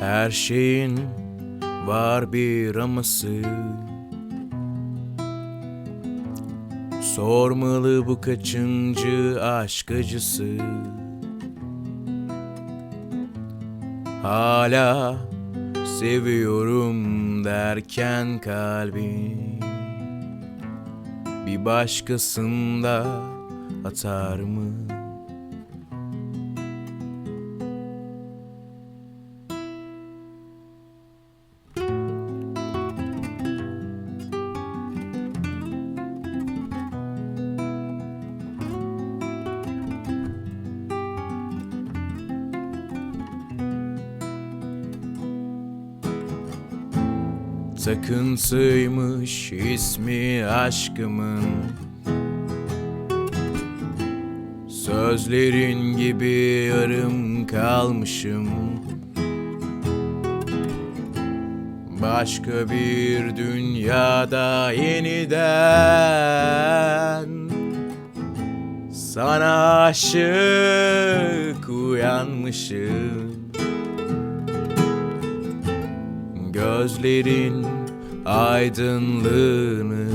Her şeyin var bir aması Sormalı bu kaçıncı aşk acısı Hala seviyorum derken kalbim Bir başkasında atar mı? Takıntıymış ismi aşkımın. Sözlerin gibi yarım kalmışım. Başka bir dünyada yeniden Sana aşık uyanmışım. Gözlerin aydınlığını.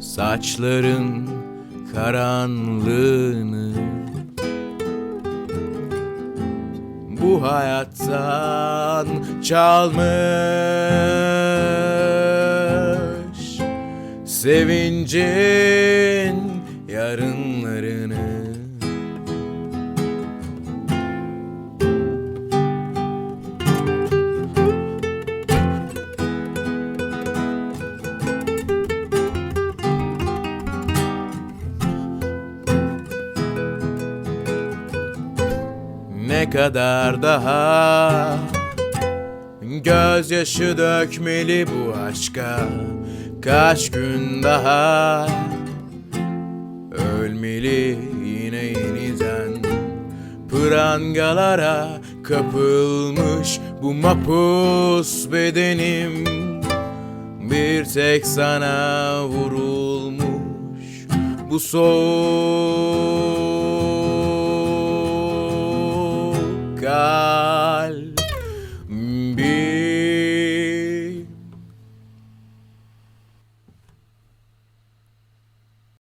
Saçların karanlığını. Bu hayattan çalmış Sevincin yarınlarını Ne kadar daha? Gözyaşı dökmeli bu aşka. Kaç gün daha? Ölmeli yine yeniden. Prangalara kapılmış bu mapus bedenim. Bir tek sana vurulmuş bu soğuk God.